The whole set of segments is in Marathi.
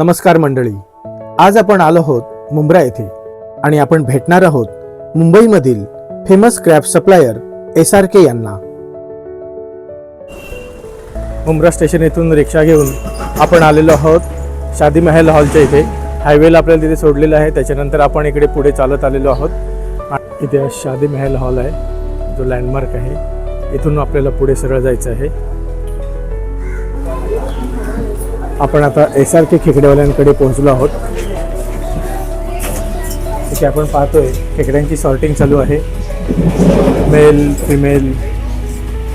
नमस्कार मंडळी. आज आपण आलो आहोत मुंब्रा येथे आणि आपण भेटणार आहोत मुंबईमधील famous crab supplier S R K यांना. मुंब्रा स्टेशन येथून रिक्षा घेऊन आपण आलेलो आहोत शादी महल हॉलच्या इथे. हायवेला आपल्याला तिथे सोडलेलं आहे. त्याच्यानंतर आपण इकडे पुढे चालत आलेलो आहोत. इथे शादी महल हॉल आहे. जो लँडमार्क आहे. इथून आपल्याला पुढे सरळ जायचं आहे. आपण आता एस आर के खेकडेवाल्यांकडे पोहोचलो आहोत. इथे आपण पाहतोय खेकड्यांची सॉर्टिंग चालू आहे. मेल फिमेल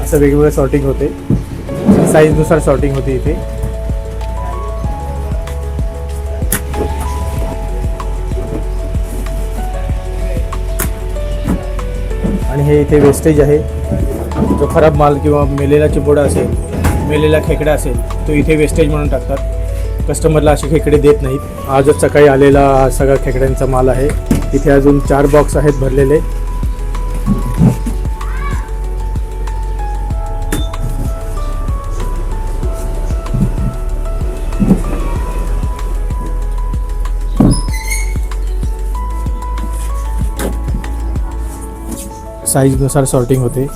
असं वेगवेगळं सॉर्टिंग होते. साईजनुसार सॉर्टिंग होते इथे. आणि हे इथे वेस्टेज आहे. जो खराब माल किंवा मेलेला चिपोडा असेल मेलेला खेकडा असेल तो इथे वेस्टेज म्हणून टाकतात. कस्टमरला असे खेकडे देत नाहीत. आजच सकाळी आलेला हा सगळा खेकड्यांचा माल आहे. इथे अजून चार बॉक्स आहेत भरलेले. साईजनुसार सॉर्टिंग होते.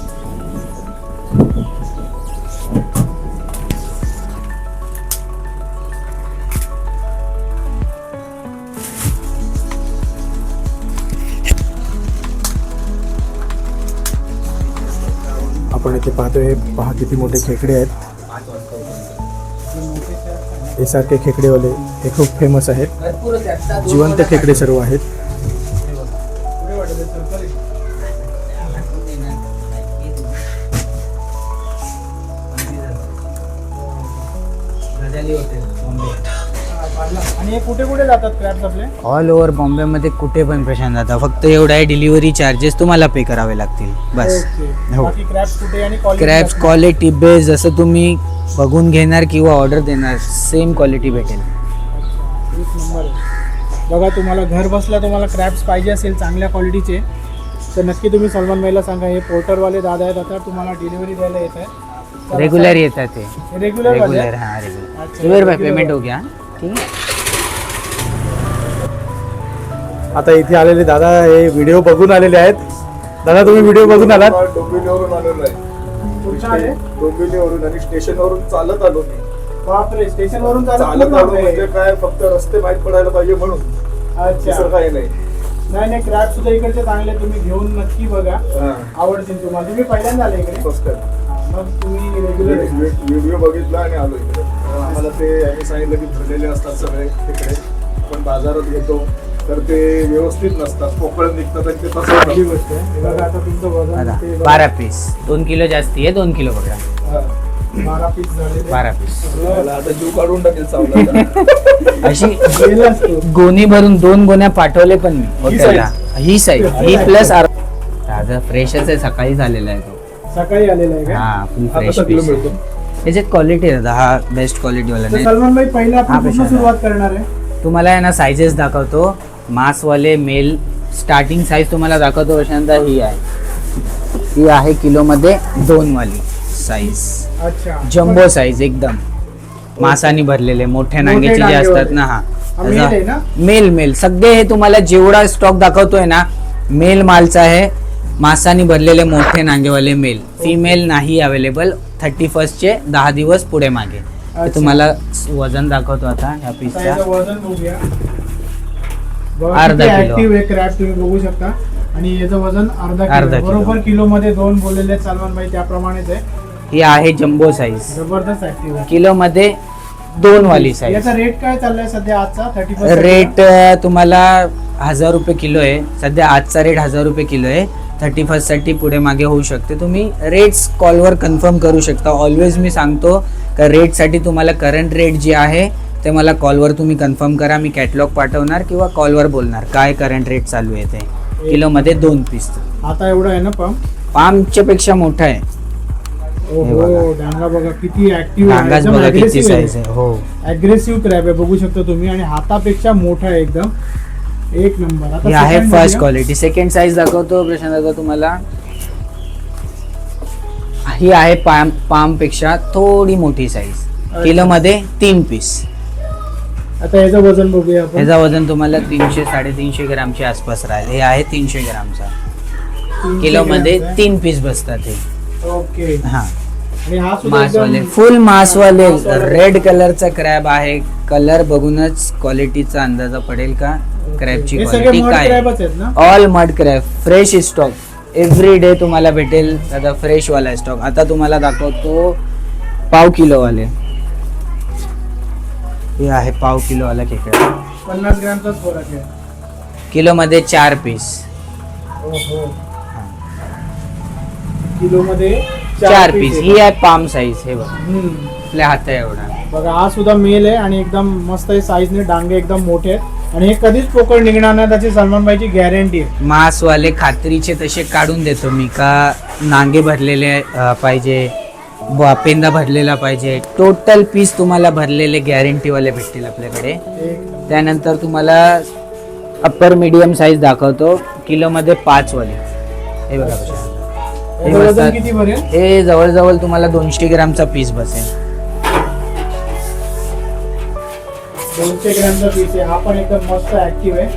आपण इथे पाहतोय पहा किती मोठे खेकडे आहेत. हे सारखे खेकडेवाले हे खूप फेमस आहेत. जिवंत खेकडे सर्व आहेत. आणि हे कुठे कुठे जातात आपले? ऑल ओव्हर बॉम्बेमध्ये कुठे पण प्रशांत जाता. फक्त एवढा आहे डिलिव्हरी चार्जेस तुम्हाला पे करावे लागतील. बस. हो. बाकी क्रॅप्स कुठे आणि quality क्रॅब्स? क्वालिटी बेस जसं तुम्ही बघून घेणार किंवा ऑर्डर देणार सेम क्वालिटी भेटेल. एक नंबर आहे. बघा तुम्हाला घर बसल्या तुम्हाला क्रॅप्स पाहिजे असेल चांगल्या क्वालिटीचे तर नक्की तुम्ही सलमान भाईला सांगा. हे पोर्टरवाले दादा आहेत आता तुम्हाला डिलिव्हरी द्यायला येत आहे. रेग्युलर येतात ते. रेग्युलर रेग्युलर हां रेग्युलर भाई. पेमेंट हो गया. है आता इथे आलेले दादा हे व्हिडिओ बघून आलेले आहेत. दादा तुम्ही व्हिडिओ बघून आलात? डोंबिवलीवरून आलेलो आहे. डोंबिवलीवरून आणि स्टेशनवरून चालत आलो मी. बापरे स्टेशन वरून चालत चालत आलो म्हणजे काय फक्त रस्ते माहीत पडायला पाहिजे म्हणून. अच्छा. काही नाही. नाही नाही क्रॅप सुद्धा इकडचे चांगले तुम्ही घेऊन नक्की बघा. आवडतील तुम्हाला. तुम्ही पहिल्यांदा आले इकडे. फर्स्ट. मग तुम्ही रेग्युलर व्हिडिओ बघितला आणि आलो इकडे. आम्हाला ते यांनी सांगितलं की भरलेले असतात सगळे तिकडे. पण बाजारात घेतो. तर ते व्यवस्थित नसतात. पोकळ निघतात आणि ते तसं गोष्ट आहे. हे बघा आता तुमचं वजन बघा ते बघा. बारा पीस दोन किलो जास्ती आहे दोन किलो पकडा. हा. बारा पीस झाले बारा पीस मला आता जीव काढून टाकेल चावला अशी गोणी भरून दोन गोण्या पाठवले पण मी ही हॉटेलला ही साईज ही. प्लस ताजा फ्रेशच आहे सकाळी झालेला आहे तो. सकाळी आलेला आहे का? हा फुल फ्रेश कसा किलो पीस मिळतो. त्याच्यात क्वालिटी आहे हा बेस्ट क्वालिटी वाला तर नाही. सलमान भाई पहिले हा, आपण. सुरुवात करणार आहे. तुम्हाला आहे ना सायझेस दाखवतो. मासवाले मेल स्टार्टिंग साईज तुम्हाला दाखवतो प्रशांत ही आहे. ही आहे किलोमध्ये दोन वाली साईज अच्छा. जम्बो साईज एकदम. मासानी भरलेले मोठ्या मोठे नांग्याचे जे. असतात ना हा. हा मेल आहे ना? मेल मेल सगळे हे तुम्हाला जेवढा स्टॉक दाखवतोय ना मेल मालचा आहे. मासानी भरलेले मोठे नांगेवाले मेल फिमेल नाही अवेलेबल थर्टी चे दहा दिवस पुढे मागे. तुम्हाला वजन दाखवतो आता ह्या पीसचा वजन बघूया. बघा अर्धा किलो. आहे क्रॅप तुम्ही बघू शकता. आणि याचं वजन अर्धा किलो. बरोबर किलो. मध्ये दोन बोललेले सलमान भाई त्याप्रमाणेच आहे. ही आहे जम्बो साईज जबरदस्त ऍक्टिव्ह किलो मध्ये दोन वाली साईज याचा रेट काय चाललाय सध्या आजचा? थर्टी रेट तुम्हाला हजार रुपये किलो आहे. सध्या आजचा रेट हजार रुपये किलो आहे. थर्टी फर्स्टसाठी पुढे मागे होऊ शकते. तुम्ही रेट्स कॉलवर कन्फर्म करू शकता. ऑलवेज मी सांगतो का रेटसाठी तुम्हाला करंट रेट जे आहे ते मला कॉलवर तुम्ही कन्फर्म करा. मी कॅटलॉग पाठवणार किंवा कॉलवर बोलणार. काय करंट रेट चालू आहे ते. किलोमध्ये दोन पीस आता एवढा आहे ना पंप पामच्या पेक्षा मोठा आहे. हे. डांगा बघा किती ऍक्टिव्ह साईज आहे. हो. अग्रेसिव्ह क्रॅप आहे बघू शकता तुम्ही. आणि हातापेक्षा मोठा आहे एकदम. एक नंबर. आता ही आहे फर्स्ट. क्वालिटी सेकंड साईज दाखवतो प्रशांत दादा तुम्हाला. ही आहे पाम पामपेक्षा थोडी मोठी साईज किलो मध्ये तीन पीस आता याचं वजन बघूया आपण. ह्याचा वजन तुम्हाला तीनशे साडेतीनशे ग्रामच्या आसपास राहील. हे आहे तीनशे ग्रामचा. किलो मध्ये. तीन पीस बसतात हे. ओके. हा. मासवाले फुल मासवाले. रेड कलरचा क्रॅब आहे. कलर बघूनच क्वालिटीचा अंदाजा पडेल का? क्रॅबची क्वालिटी काय? All mud crab fresh stock every day तुम्हाला भेटेल आता फ्रेश वाला स्टॉक आता तुम्हाला दाखवतो पाव किलो वाले. हे आहे पाव किलो वाला खेकडा पन्नास ग्रॅमचाच फरक आहे. किलो मध्ये चार पीस ओहो. किलो मध्ये चार पीस. ही आहे पाम साईज हे बघा. आपल्या हात एवढा. बघा हा सुद्धा मेल आहे आणि एकदम मस्त आहे. साईजने डांगे एकदम मोठे आहेत. आणि हे कधीच पोकळ निघणार नाही त्याची सलमान भाईची गॅरंटी आहे. मांसवाले खात्रीचे तसे काढून देतो मी का नांगे भरलेले अं, पाहिजे ब- पेंदा भरलेला पाहिजे. टोटल पीस तुम्हाला भरलेले गॅरंटीवाले भेटतील आपल्याकडे. एक त्यानंतर तुम्हाला अप्पर मीडियम साईज दाखवतो. किलोमध्ये पाच वाले. हे बघा. हे याचं वजन बसतात. किती भरेल? हे जवळजवळ तुम्हाला दोनशे ग्रामचा पीस बसेल. दोनशे ग्रॅमचा पीस आहे हा पण एकदम मस्त ऍक्टिव्ह आहे.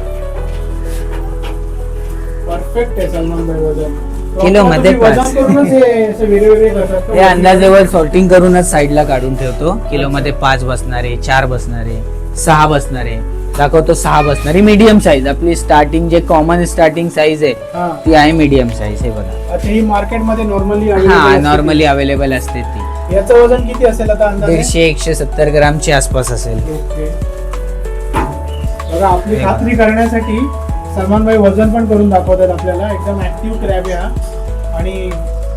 परफेक्ट आहे सलमान भाई वजन. किलो मध्ये वजन. करूनच हे असे वेगवेगळे करतात. का? अंदाजेवर सॉर्टिंग करूनच साईडला काढून ठेवतो. किलोमध्ये पाच बसणारे चार बसणारे सहा बसणारे. दाखवतो सहा बसणारे. मीडियम साईज आपली स्टार्टिंग जे कॉमन स्टार्टिंग साईज आहे हा. ती आहे मीडियम साईज हे बघा. अच्छा ही मार्केटमध्ये नॉर्मली हा नॉर्मली अवेलेबल असते ती. याचं वजन किती असेल आता अंदाजे? दीडशे एकशे सत्तर ग्रामच्या आसपास असेल. ओके. बघा आपली हे खात्री करण्यासाठी सलमान भाई वजन पण करून दाखवतात आपल्याला. एकदम ऍक्टिव्ह क्रॅब हा आणि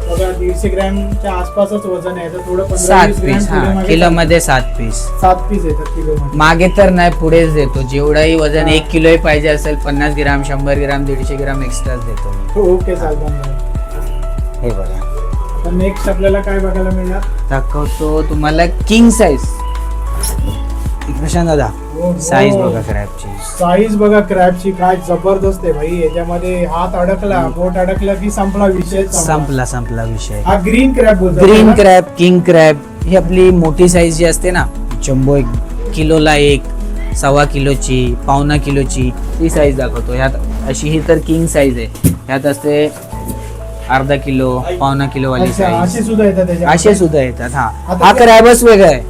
बघा दीडशे ग्रॅमच्या आसपासच वजन आहे. तर थोडं पंधरा सात वीस पीस हा किलो मध्ये सात पीस सात पीस येतात किलो मध्ये मागे तर नाही पुढेच देतो. जेवढाही वजन एक किलोही पाहिजे असेल पन्नास ग्राम शंभर ग्राम दीडशे ग्राम एक्स्ट्राच देतो मी. ओके सलमान भाई हे बघा. तर नेक्स्ट आपल्याला काय बघायला मिळणार? दाखवतो तुम्हाला किंग साईज प्रशांत दादा साईज बघा क्रॅबची साईज बघा क्रॅबची काय जबरदस्त आहे भाई. याच्यामध्ये हात अडकला बोट अडकला की संपला विषय. संपला संपला विषय. हा ग्रीन क्रॅब बोलतो ग्रीन क्रॅब किंग क्रॅब ही आपली मोठी साईज जी असते ना जम्बो एक किलोला एक सव्वा किलोची पावणा किलोची ती साईज दाखवतो. ह्यात अशी ही तर किंग साईज आहे. ह्यात असते अर्धा किलो पावणा किलो वाली अच्छा असे साईज सुद्धा येतात असे सुद्धा येतात हा. हा क्रॅबच वेगळा आहे.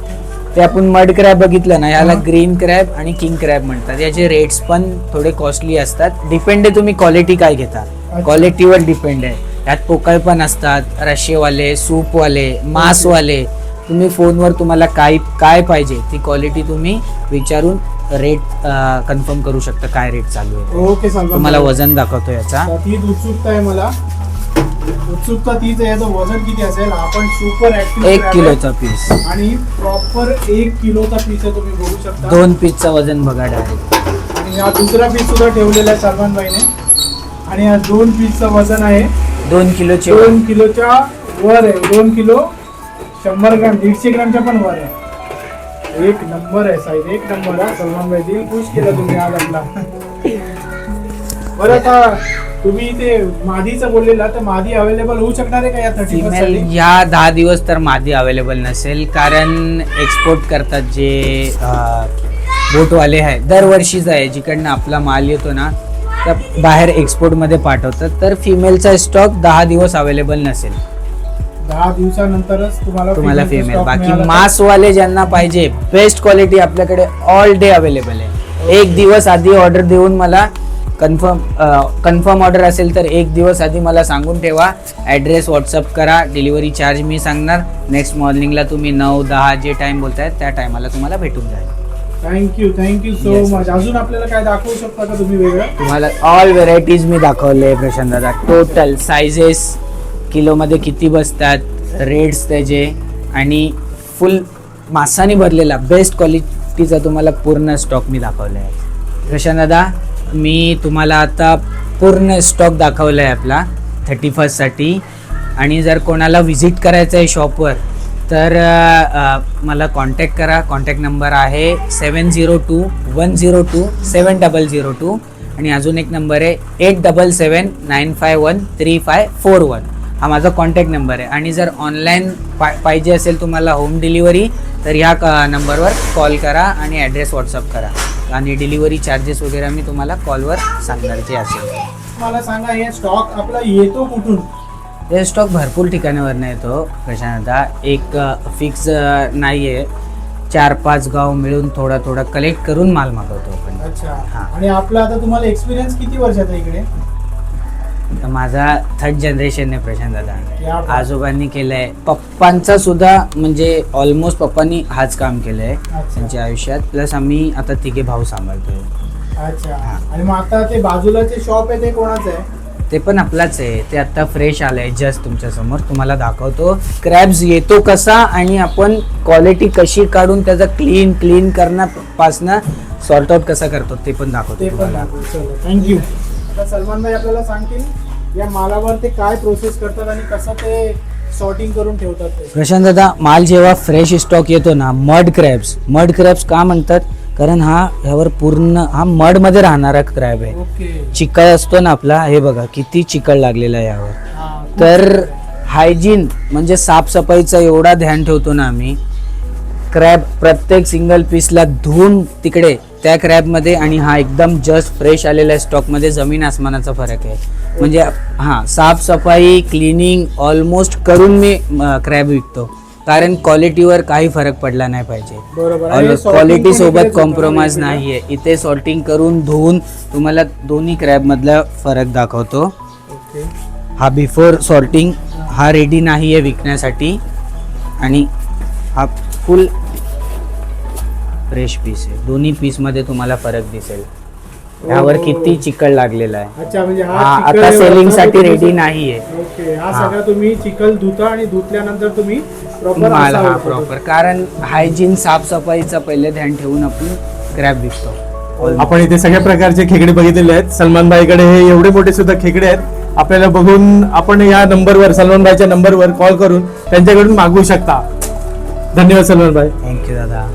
ते आपण मड क्रॅब बघितलं ना याला. ग्रीन क्रॅब आणि किंग क्रॅब म्हणतात. याचे रेट्स पण थोडे कॉस्टली असतात. डिपेंड आहे तुम्ही क्वालिटी काय घेता. क्वालिटीवर डिपेंड आहे. यात पोकळ पण असतात रशेवाले सूपवाले मांसवाले. तुम्ही फोनवर तुम्हाला काय काय पाहिजे ती क्वालिटी तुम्ही विचारून रेट कन्फर्म करू शकता काय रेट चालू आहे. ओके तुम्हाला. वजन दाखवतो याचा. उत्सुकता आहे मला. उत्सुकता तीच आहे याचं वजन किती असेल आपण सुपर ऍक्टिव्ह एक किलोचा पीस आणि प्रॉपर एक किलोचा पीस आहे तुम्ही बघू शकता. दोन पीसचा वजन बघा डायरेक्ट आणि हा दुसरा पीस सुद्धा ठेवलेला आहे सलमान भाईने. आणि या दोन पीसचं वजन आहे. दोन किलोचे दोन किलोच्या वर आहे. दोन किलो शंभर ग्राम दीडशे ग्रामच्या पण वर आहे. एक नंबर आहे साईज एक नंबर आहे सलमान भाई दिल खुश केलं तुम्ही आज आपला. बरं आता तुम्ही ते मादीचं बोललेला तर मादी अवेलेबल होऊ शकणार आहे का या थर्टी फिमेल दहा दिवस तर मादी अवेलेबल नसेल कारण एक्सपोर्ट करतात जे बोटवाले आहे दरवर्षीच आहे जिकडनं आपला माल येतो ना तर बाहेर एक्सपोर्टमध्ये पाठवतात. तर फिमेलचा स्टॉक दहा दिवस अवेलेबल नसेल. दहा दिवसानंतरच तुम्हाला तुम्हाला female. चा फिमेल stock बाकी मिळाला तर- मासवाले ज्यांना पाहिजे बेस्ट क्वालिटी आपल्याकडे ऑल डे अवेलेबल आहे. एक दिवस आधी ऑर्डर देऊन मला कन्फर्म कन्फर्म ऑर्डर असेल तर एक दिवस आधी मला सांगून ठेवा. ॲड्रेस व्हॉट्सअप करा. डिलिव्हरी चार्ज मी सांगणार. नेक्स्ट मॉर्निंगला तुम्ही नऊ दहा जे टाईम बोलताय त्या टायमाला तुम्हाला भेटून जाईल. Thank you thank you so Yes, much अजून आपल्याला काय दाखवू शकता का तुम्ही वेगळं? तुम्हाला ऑल व्हेरायटीज मी दाखवले प्रशांत दादा. टोटल सायझेस किलोमध्ये किती बसतात रेट्स त्याचे आणि फुल मासाने भरलेला. बेस्ट क्वालिटीचा तुम्हाला पूर्ण स्टॉक मी दाखवला आहे प्रशांत दादा मी तुम्हाला आता पूर्ण स्टॉक दाखवला आहे आपला थर्टी फर्स्टसाठी आणि जर कोणाला व्हिजिट करायचं आहे शॉपवर तर मला कॉन्टॅक्ट करा. कॉन्टॅक्ट नंबर आहे seven zero two one zero two seven double zero two आणि अजून एक नंबर आहे eight double seven nine five one three five four one हा माझा कॉन्टॅक्ट नंबर आहे. आणि जर ऑनलाईन पाहिजे असेल तुम्हाला होम डिलिव्हरी तर ह्या क- नंबरवर कॉल करा आणि ॲड्रेस व्हॉट्सअप करा. आणि डिलिव्हरी चार्जेस वगैरे मी तुम्हाला कॉलवर सांगणार जे असेल. मला सांगा हे स्टॉक आपला येतो कुठून? हे स्टॉक भरपूर ठिकाणावरनं येतो प्रशांतदा एक फिक्स नाही आहे चार पाच गाव मिळून थोडा थोडा कलेक्ट करून माल मागवतो आपण. अच्छा. हा. आणि आपला आता तुम्हाला एक्सपिरियन्स किती वर्षाचा इकडे? तर माझा थर्ड जनरेशन आहे प्रशांत दादा. आजोबांनी केलंय. पप्पांचा सुद्धा म्हणजे ऑलमोस्ट पप्पांनी हाच काम केलंय. त्यांच्या आयुष्यात. प्लस आम्ही आता तिघे भाऊ सांभाळतोय. अच्छा. आणि मग आता ते बाजूलाचे शॉप आहे ते कोणाचं आहे? ते पण आपलाच आहे. ते आता फ्रेश आलंय जस्ट तुमच्यासमोर. तुम्हाला दाखवतो. क्रॅब्स येतो कसा आणि आपण क्वालिटी कशी काढून त्याचा क्लीन क्लीन करण्यापासनं सॉर्ट आउट कसा करतो ते पण दाखवतो थँक्यू सलमान भाई आपल्याला सांगतील या मालावर ते काय प्रोसेस करतात आणि कसं ते सॉर्टिंग करून ठेवतात ते. प्रशांत दादा माल जेव्हा फ्रेश स्टॉक येतो ना मड क्रॅब्स मड क्रॅब्स का म्हणतात? कारण हा ह्यावर पूर्ण हा मडमध्ये राहणारा क्रॅब आहे. ओके. चिकळ असतो ना आपला हे बघा किती चिकळ लागलेला आहे यावर. हा तर हायजीन म्हणजे साफसफाईचा एवढा ध्यान ठेवतो ना आम्ही क्रॅब प्रत्येक सिंगल पीसला धुवून तिकडे त्या क्रॅबमध्ये आणि हा एकदम जस्ट फ्रेश आलेल्या स्टॉकमध्ये जमीन आसमानाचा फरक आहे. म्हणजे हां साफसफाई क्लिनिंग ऑलमोस्ट करून मी क्रॅब विकतो. कारण क्वालिटीवर काही फरक पडला नाही पाहिजे. क्वालिटी सोबत कॉम्प्रोमाइज ना? नाहीये. इथे सॉर्टिंग करून धुवून तुम्हाला दोन्ही क्रॅब मधला फरक दाखवतो. हा बिफोर सॉर्टिंग हा रेडी नाही आहे विकण्यासाठी. आणि हा फुल फ्रेश पीस आहे. दोन्ही पीसमध्ये तुम्हाला फरक दिसेल. यावर हो. किती चिकळ लागलेला आहे. अच्छा म्हणजे हा हा आता सेलिंगसाठी तो रेडी नाहीये. ओके हा हा. सगळा तुम्ही चिखल धुता आणि धुतल्यानंतर तुम्ही प्रॉपर माल हा प्रॉपर कारण हायजीन साफसफाईचं पहिले ध्यान ठेवून आपण क्रॅब विकतो. आपण इथे सगळ्या प्रकारचे खेकडे बघितलेले आहेत. सलमान भाईकडे हे एवढे मोठे सुद्धा खेकडे आहेत. आपल्याला बघून आपण या नंबरवर सलमान भाईच्या नंबरवर कॉल करून त्यांच्याकडून मागवू शकता. धन्यवाद सलमान भाई. थँक्यू दादा.